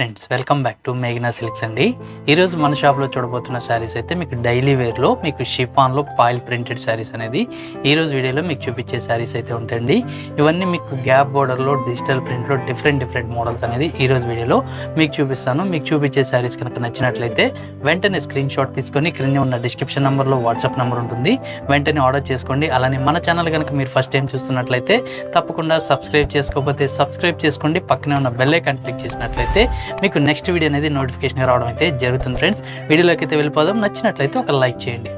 Friends welcome back to మేఘనా silks అండి. ఈరోజు మన షాప్లో చూడబోతున్న శారీస్ అయితే మీకు డైలీ వేర్లో మీకు షిఫాన్లో పాయిల్ ప్రింటెడ్ శారీస్ అనేది ఈరోజు వీడియోలో మీకు చూపించే శారీస్ అయితే ఉంటాయండి. ఇవన్నీ మీకు గ్యాప్ బోర్డర్లో డిజిటల్ ప్రింట్లో డిఫరెంట్ డిఫరెంట్ మోడల్స్ అనేది ఈరోజు వీడియోలో మీకు చూపిస్తాను. మీకు చూపించే శారీస్ కనుక నచ్చినట్లయితే వెంటనే స్క్రీన్ షాట్ తీసుకొని క్రింద ఉన్న డిస్క్రిప్షన్ నెంబర్లో వాట్సాప్ నెంబర్ ఉంటుంది. వెంటనే ఆర్డర్ చేసుకోండి. అలానే మన ఛానల్ కనుక మీరు ఫస్ట్ టైం చూస్తున్నట్లయితే తప్పకుండా సబ్స్క్రైబ్ చేసుకోకపోతే సబ్స్క్రైబ్ చేసుకోండి. పక్కనే ఉన్న బెల్లైకాన్ క్లిక్ చేసినట్లయితే మీకు నెక్స్ట్ వీడియో అనేది నోటిఫికేషన్ రావడం అయితే జరుగుతుంది ఫ్రెండ్స్ వీడియోలోకి అయితే వెళ్ళిపోదాం. నచ్చినట్లయితే ఒక లైక్ చేయండి.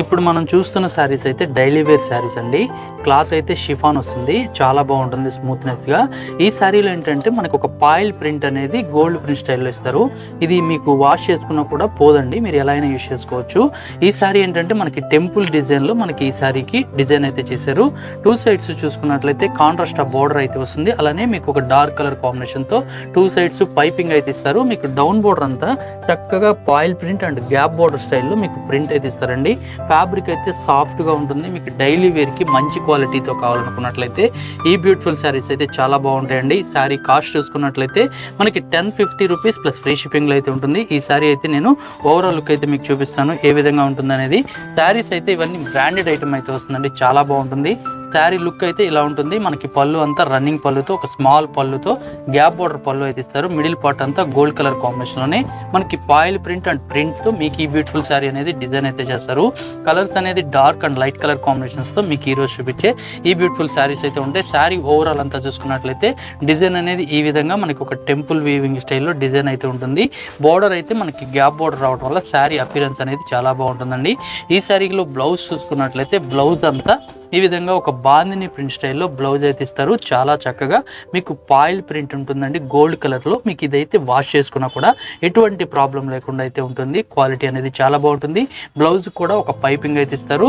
ఇప్పుడు మనం చూస్తున్న శారీస్ అయితే డైలీ వేర్ శారీస్ అండి. క్లాత్ అయితే షిఫాన్ వస్తుంది. చాలా బాగుంటుంది స్మూత్నెస్గా ఈ శారీలో ఏంటంటే మనకు ఒక పాయిల్ ప్రింట్ అనేది గోల్డ్ ప్రింట్ స్టైల్లో ఇస్తారు. ఇది మీకు వాష్ చేసుకున్నా కూడా పోదండి. మీరు ఎలా అయినా యూస్ చేసుకోవచ్చు. ఈ శారీ ఏంటంటే మనకి టెంపుల్ డిజైన్లో మనకి ఈ శారీకి డిజైన్ అయితే చేశారు. టూ సైడ్స్ చూసుకున్నట్లయితే కాంట్రాస్ట్ ఆ బోర్డర్ అయితే వస్తుంది. అలానే మీకు ఒక డార్క్ కలర్ కాంబినేషన్తో టూ సైడ్స్ పైపింగ్ అయితే ఇస్తారు. మీకు డౌన్ బోర్డర్ అంతా చక్కగా foil print and gap border స్టైల్లో మీకు ప్రింట్ అయితే ఇస్తారండి. ఫ్యాబ్రిక్ అయితే సాఫ్ట్గా ఉంటుంది. మీకు డైలీ వేర్కి మంచి క్వాలిటీతో కావాలనుకున్నట్లయితే ఈ బ్యూటిఫుల్ శారీస్ అయితే చాలా బాగుంటాయండి. ఈ శారీ కాస్ట్ చూసుకున్నట్లయితే మనకి ten fifty rupees plus free షిప్పింగ్లో అయితే ఉంటుంది. ఈ శారీ అయితే నేను ఓవరాల్ లుక్ అయితే మీకు చూపిస్తాను. ఏ విధంగా ఉంటుంది అనేది శారీస్ అయితే ఇవన్నీ బ్రాండెడ్ ఐటమ్ అయితే వస్తుందండి. చాలా బాగుంటుంది. శారీ లుక్ అయితే ఇలా ఉంటుంది. మనకి పళ్ళు అంతా రన్నింగ్ పళ్ళుతో ఒక స్మాల్ పళ్ళుతో గ్యాప్ బోర్డర్ పళ్ళు అయితే ఇస్తారు. మిడిల్ పార్ట్ అంతా గోల్డ్ కలర్ కాంబినేషన్లోనే మనకి పాయిల్ ప్రింట్ అండ్ ప్రింట్తో మీకు ఈ బ్యూటిఫుల్ శారీ అనేది డిజైన్ అయితే చేస్తారు. కలర్స్ అనేది డార్క్ అండ్ లైట్ కలర్ కాంబినేషన్స్తో మీకు ఈరోజు చూపించే ఈ బ్యూటిఫుల్ శారీస్ అయితే ఉంటాయి. శారీ ఓవరాల్ అంతా చూసుకున్నట్లయితే డిజైన్ అనేది ఈ విధంగా మనకి ఒక టెంపుల్ వీవింగ్ స్టైల్లో డిజైన్ అయితే ఉంటుంది. బోర్డర్ అయితే మనకి గ్యాప్ బోర్డర్ రావడం వల్ల శారీ అపిరెన్స్ అనేది చాలా బాగుంటుందండి. ఈ శారీలో బ్లౌజ్ చూసుకున్నట్లయితే బ్లౌజ్ అంతా ఈ విధంగా ఒక బాందిని ప్రింట్ స్టైల్లో బ్లౌజ్ అయితే ఇస్తారు. చాలా చక్కగా మీకు పాయిల్ ప్రింట్ ఉంటుందండి. గోల్డ్ కలర్లో మీకు ఇదైతే వాష్ చేసుకున్నా కూడా ఎటువంటి ప్రాబ్లం లేకుండా అయితే ఉంటుంది. క్వాలిటీ అనేది చాలా బాగుంటుంది. బ్లౌజ్ కూడా ఒక పైపింగ్ అయితే ఇస్తారు.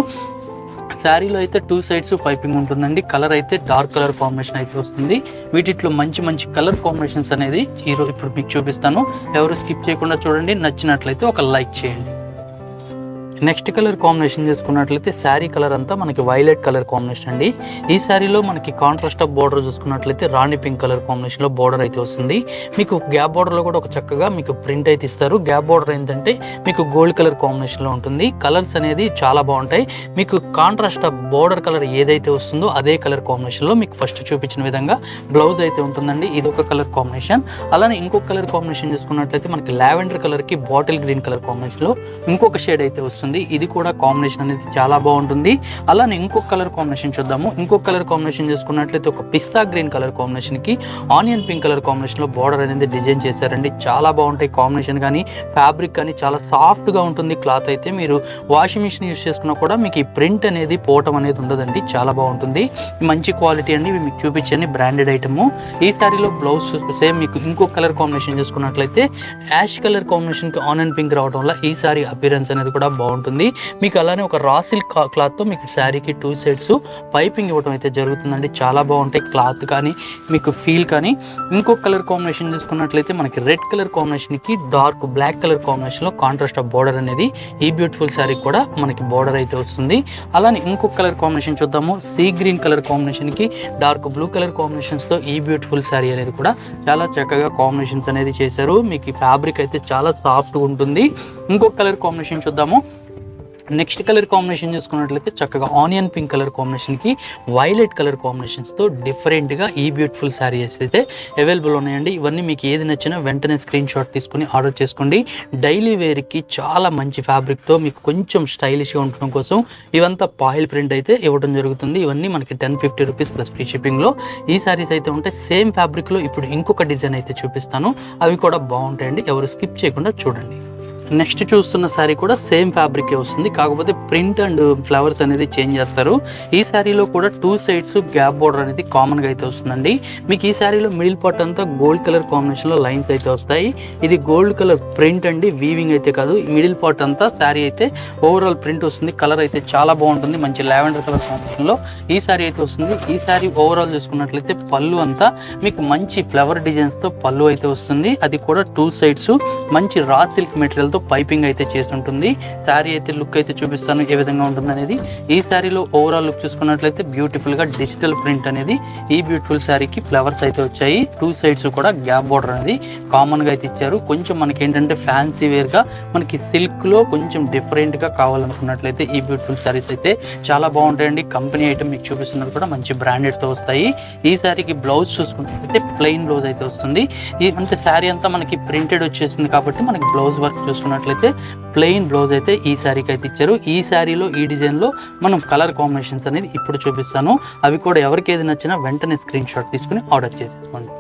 శారీలో అయితే టూ సైడ్స్ పైపింగ్ ఉంటుందండి. కలర్ అయితే డార్క్ కలర్ కాంబినేషన్ అయితే వస్తుంది. వీటిలో మంచి మంచి కలర్ కాంబినేషన్స్ అనేది ఈరోజు ఇప్పుడు మీకు చూపిస్తాను. ఎవరు స్కిప్ చేయకుండా చూడండి. నచ్చినట్లయితే ఒక లైక్ చేయండి. నెక్స్ట్ కలర్ కాంబినేషన్ చూసుకున్నట్లయితే శారీ కలర్ అంతా మనకి వైలెట్ కలర్ కాంబినేషన్ అండి. ఈ శారీలో మనకి కాంట్రాస్ట్ ఆఫ్ బార్డర్ చూసుకున్నట్లయితే రాణి పింక్ కలర్ కాంబినేషన్లో బార్డర్ అయితే వస్తుంది. మీకు గ్యాప్ బార్డర్లో కూడా ఒక చక్కగా మీకు ప్రింట్ అయితే ఇస్తారు. గ్యాప్ బార్డర్ ఏంటంటే మీకు గోల్డ్ కలర్ కాంబినేషన్లో ఉంటుంది. కలర్స్ అనేది చాలా బాగుంటాయి. మీకు కాంట్రాస్ట్ ఆఫ్ బోర్డర్ కలర్ ఏదైతే వస్తుందో అదే కలర్ కాంబినేషన్లో మీకు ఫస్ట్ చూపించిన విధంగా బ్లౌజ్ అయితే ఉంటుందండి. ఇది ఒక కలర్ కాంబినేషన్ అలానే ఇంకొక కలర్ కాంబినేషన్ చూసుకున్నట్లయితే మనకి లావెండర్ కలర్కి బాటిల్ గ్రీన్ కలర్ కాంబినేషన్లో ఇంకొక షేడ్ అయితే వస్తుంది. ఇది కూడా కాంబినేషన్ అనేది చాలా బాగుంటుంది. అలానే ఇంకొక కలర్ కాంబినేషన్ చూద్దాము. ఇంకొక కలర్ కాంబినేషన్ చూసుకున్నట్లయితే ఒక పిస్తా గ్రీన్ కలర్ కాంబినేషన్కి ఆనియన్ పింక్ కలర్ కాంబినేషన్లో బార్డర్ అనేది డిజైన్ చేశారండి. చాలా బాగుంటాయి కాంబినేషన్ కానీ ఫ్యాబ్రిక్ కానీ చాలా సాఫ్ట్గా ఉంటుంది. క్లాత్ అయితే మీరు వాషింగ్ మిషన్ యూస్ చేసుకున్నా కూడా మీకు ఈ ప్రింట్ అనేది పోవటం అనేది ఉండదండి. చాలా బాగుంటుంది. మంచి క్వాలిటీ అండి. ఇవి మీకు చూపించండి. బ్రాండెడ్ ఐటమ్ ఈ సారీలో బ్లౌజ్ సేమ్ మీకు ఇంకొక కలర్ కాంబినేషన్ చూసుకున్నట్లయితే యాష్ కలర్ కాంబినేషన్కి ఆనియన్ పింక్ రావడం వల్ల ఈ సారీ అపిరెన్స్ అనేది కూడా బాగుంటుంది. ఉంటుంది. మీకు అలానే ఒక రా సిల్క్ క్లాత్తో మీకు శారీకి టూ సైడ్స్ పైపింగ్ ఇవ్వడం అయితే జరుగుతుందండి. చాలా బాగుంటాయి క్లాత్ కానీ మీకు ఫీల్ కానీ. ఇంకొక కలర్ కాంబినేషన్ చూసుకున్నట్లయితే మనకి రెడ్ కలర్ కాంబినేషన్కి డార్క్ బ్లాక్ కలర్ కాంబినేషన్లో కాంట్రాస్ట్ ఆఫ్ బోర్డర్ అనేది ఈ బ్యూటిఫుల్ శారీ కూడా మనకి బోర్డర్ అయితే వస్తుంది. అలానే ఇంకొక కలర్ కాంబినేషన్ చూద్దాము. సీ గ్రీన్ కలర్ కాంబినేషన్కి డార్క్ బ్లూ కలర్ కాంబినేషన్స్తో ఈ బ్యూటిఫుల్ శారీ అనేది కూడా చాలా చక్కగా కాంబినేషన్స్ అనేది చేశారు. మీకు ఫ్యాబ్రిక్ అయితే చాలా సాఫ్ట్గా ఉంటుంది. ఇంకొక కలర్ కాంబినేషన్ చూద్దాము. నెక్స్ట్ కలర్ కాంబినేషన్ చూసుకున్నట్లయితే చక్కగా ఆనియన్ పింక్ కలర్ కాంబినేషన్కి వైలెట్ కలర్ కాంబినేషన్స్తో డిఫరెంట్గా ఈ బ్యూటిఫుల్ శారీస్ అయితే అవైలబుల్ ఉన్నాయండి. ఇవన్నీ మీకు ఏది నచ్చినా వెంటనే స్క్రీన్ షాట్ తీసుకుని ఆర్డర్ చేసుకోండి. డైలీ వేర్కి చాలా మంచి ఫ్యాబ్రిక్తో మీకు కొంచెం స్టైలిష్గా ఉండడం కోసం ఇవంతా పాయిల్ ప్రింట్ అయితే ఇవ్వడం జరుగుతుంది. ఇవన్నీ మనకి ten fifty rupees plus free షిప్పింగ్లో. ఈ శారీస్ అయితే ఉంటాయి సేమ్ ఫ్యాబ్రిక్లో ఇప్పుడు ఇంకొక డిజైన్ అయితే చూపిస్తాను. అవి కూడా బాగుంటాయండి. ఎవరు స్కిప్ చేయకుండా చూడండి. నెక్స్ట్ చూస్తున్న శారీ కూడా సేమ్ ఫ్యాబ్రిక్ వస్తుంది. కాకపోతే ప్రింట్ అండ్ ఫ్లవర్స్ అనేది చేంజ్ చేస్తారు. ఈ శారీలో కూడా టూ సైడ్స్ గ్యాప్ బోర్డర్ అనేది కామన్గా అయితే వస్తుందండి. మీకు ఈ శారీలో మిడిల్ పార్ట్ అంతా గోల్డ్ కలర్ కాంబినేషన్లో లైన్స్ అయితే వస్తాయి. ఇది గోల్డ్ కలర్ ప్రింట్ అండి వీవింగ్ అయితే కాదు. మిడిల్ పార్ట్ అంతా శారీ అయితే ఓవరాల్ ప్రింట్ వస్తుంది. కలర్ అయితే చాలా బాగుంటుంది. మంచి లావెండర్ కలర్ కాంబినేషన్లో ఈ శారీ అయితే వస్తుంది. ఈ శారీ ఓవరాల్ చూసుకున్నట్లయితే పళ్ళు అంతా మీకు మంచి ఫ్లవర్ డిజైన్స్తో పళ్ళు అయితే వస్తుంది. అది కూడా టూ సైడ్స్ మంచి రా సిల్క్ మెటీరియల్ తో పైపింగ్ అయితే చేసి ఉంటుంది శారీ అయితే లుక్ అయితే చూపిస్తాను ఏ విధంగా ఉంటుంది అనేది ఈ శారీలో ఓవరాల్ లుక్ చూసుకున్నట్లయితే బ్యూటిఫుల్గా డిజిటల్ ప్రింట్ అనేది. ఈ బ్యూటిఫుల్ శారీకి ఫ్లవర్స్ అయితే వచ్చాయి. టూ సైడ్స్ కూడా గ్యాప్ బోర్డర్ అనేది కామన్గా అయితే ఇచ్చారు. కొంచెం మనకి ఏంటంటే ఫ్యాన్సీ వేర్గా మనకి సిల్క్లో కొంచెం డిఫరెంట్గా కావాలనుకున్నట్లయితే ఈ బ్యూటిఫుల్ శారీస్ అయితే చాలా బాగుంటాయండి. కంపెనీ ఐటమ్ మీకు చూపిస్తున్నది కూడా మంచి బ్రాండెడ్తో వస్తాయి. ఈ శారీకి బ్లౌజ్ చూసుకున్నట్లయితే ప్లెయిన్ బ్లౌజ్ అయితే వస్తుంది. ఈ అంటే శారీ అంతా మనకి ప్రింటెడ్ వచ్చేసింది కాబట్టి మనకి బ్లౌజ్ వర్క్ చూసుకున్నట్లయితే ప్లెయిన్ బ్లౌజ్ అయితే ఈ శారీకి అయితే ఇచ్చారు. ఈ శారీలో ఈ డిజైన్లో మనం కలర్ కాంబినేషన్స్ అనేది ఇప్పుడు చూపిస్తాను. అవి కూడా ఎవరికి ఏది నచ్చినా వెంటనే స్క్రీన్ షాట్ తీసుకుని ఆర్డర్ చేసేసుకోండి.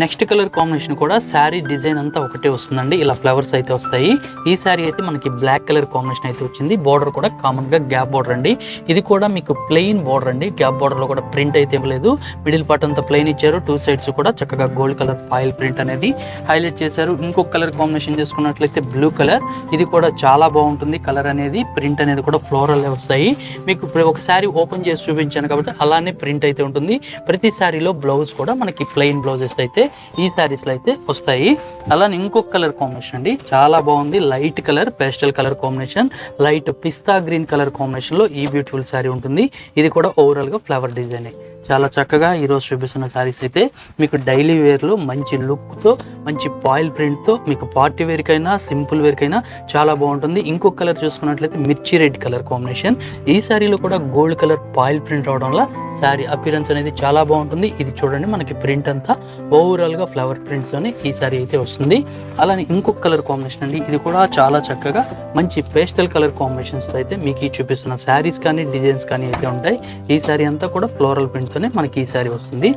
నెక్స్ట్ కలర్ కాంబినేషన్ కూడా శారీ డిజైన్ అంతా ఒకటే వస్తుందండి. ఇలా ఫ్లవర్స్ అయితే వస్తాయి. ఈ శారీ అయితే మనకి బ్లాక్ కలర్ కాంబినేషన్ అయితే వచ్చింది. బార్డర్ కూడా కామన్గా గ్యాప్ బార్డర్ అండి. ఇది కూడా మీకు ప్లెయిన్ బార్డర్ అండి. గ్యాప్ బార్డర్లో కూడా ప్రింట్ అయితే ఇవ్వలేదు మిడిల్ పార్ట్ అంతా ప్లెయిన్ ఇచ్చారు. టూ సైడ్స్ కూడా చక్కగా గోల్డ్ కలర్ ఫాయిల్ ప్రింట్ అనేది హైలైట్ చేశారు. ఇంకొక కలర్ కాంబినేషన్ చేసుకున్నట్లయితే బ్లూ కలర్. ఇది కూడా చాలా బాగుంటుంది. కలర్ అనేది ప్రింట్ అనేది కూడా ఫ్లోరల్ వస్తాయి. మీకు ఒక శారీ ఓపెన్ చేసి చూపించాను కాబట్టి అలానే ప్రింట్ అయితే ఉంటుంది. ప్రతి శారీలో బ్లౌజ్ కూడా మనకి ప్లెయిన్ బ్లౌజెస్ అయితే ఈ శారీస్లో అయితే వస్తాయి. అలానే ఇంకొక కలర్ కాంబినేషన్ అండి. చాలా బాగుంది. Light colour pastel colour combination light pista green colour కాంబినేషన్లో ఈ బ్యూటిఫుల్ శారీ ఉంటుంది. ఇది కూడా ఓవరాల్గా ఫ్లవర్ డిజైన్ చాలా చక్కగా ఈరోజు చూపిస్తున్న శారీస్ అయితే మీకు డైలీ వేర్లో మంచి లుక్తో మంచి పాయిల్ ప్రింట్తో మీకు పార్టీ వేర్కైనా సింపుల్ వేర్కైనా చాలా బాగుంటుంది. ఇంకొక కలర్ చూసుకున్నట్లయితే మిర్చి రెడ్ కలర్ కాంబినేషన్ ఈ శారీలో కూడా గోల్డ్ కలర్ పాయిల్ ప్రింట్ అవడం వల్ల శారీ అపిరెన్స్ అనేది చాలా బాగుంటుంది. ఇది చూడండి మనకి ప్రింట్ అంతా. ఓవరాల్గా ఫ్లవర్ ప్రింట్తోనే ఈ శారీ అయితే వస్తుంది. అలానే ఇంకొక కలర్ కాంబినేషన్ అండి. ఇది కూడా చాలా చక్కగా మంచి పేస్టల్ కలర్ కాంబినేషన్స్తో అయితే మీకు చూపిస్తున్న శారీస్ కానీ డిజైన్స్ కానీ అయితే ఉంటాయి. ఈ శారీ అంతా కూడా ఫ్లోరల్ ప్రింట్ కలర్తోనే మనకి ఈ శారీ వస్తుంది.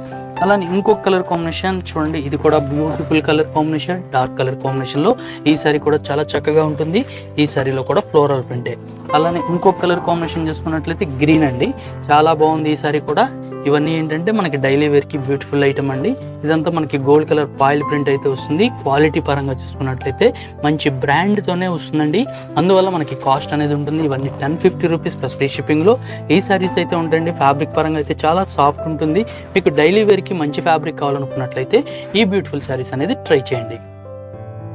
అలానే ఇంకొక కలర్ కాంబినేషన్ చూడండి ఇది కూడా beautiful colour combination dark colour కాంబినేషన్లో ఈ శారీ కూడా చాలా చక్కగా ఉంటుంది. ఈ శారీలో కూడా ఫ్లోరల్ ప్రింటే. అలానే ఇంకొక కలర్ కాంబినేషన్ చూసుకున్నట్లయితే గ్రీన్ అండి. చాలా బాగుంది ఈ శారీ కూడా. ఇవన్నీ ఏంటంటే మనకి డైలీ వేర్కి బ్యూటిఫుల్ ఐటమ్ అండి. ఇదంతా మనకి గోల్డ్ కలర్ పాయిల్ ప్రింట్ అయితే వస్తుంది. క్వాలిటీ పరంగా చూసుకున్నట్లయితే మంచి బ్రాండ్తోనే వస్తుందండి. అందువల్ల మనకి కాస్ట్ అనేది ఉంటుంది. ఇవన్నీ ten fifty rupees plus free షిప్పింగ్లో ఈ శారీస్ అయితే ఉంటాయండి ఫ్యాబ్రిక్ పరంగా అయితే చాలా సాఫ్ట్ ఉంటుంది. మీకు డైలీ వేర్కి మంచి ఫ్యాబ్రిక్ కావాలనుకున్నట్లయితే ఈ బ్యూటిఫుల్ శారీస్ అనేది ట్రై చేయండి.